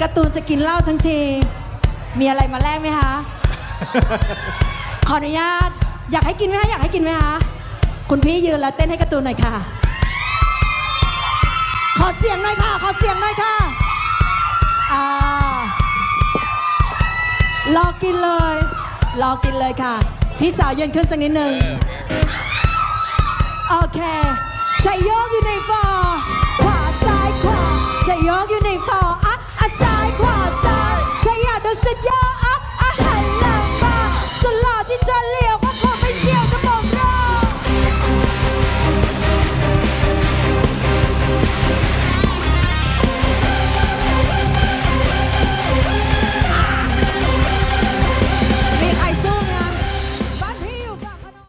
กระตูนจะกินเหล้าทั้งที มีอะไรมาแลกไหมคะ ขออนุญาต อยากให้กินไหมคะ อยากให้กินไหมคะ คุณพี่ยืนแล้วเต้นให้กระตูนหน่อยค่ะ ขอเสียงหน่อยค่ะ ขอเสียงหน่อยค่ะอ่ารอกินเลย รอกินเลยค่ะ พี่สาวยืนขึ้นสักนิดหนึ่งโอเคชัโยกอยู่ในฟอร์ขวาซ้ายขวาชัโยกอยู่ในฟอร์อะอะซ้ายขวาซ้ายชัยอยากโดนสุดยอด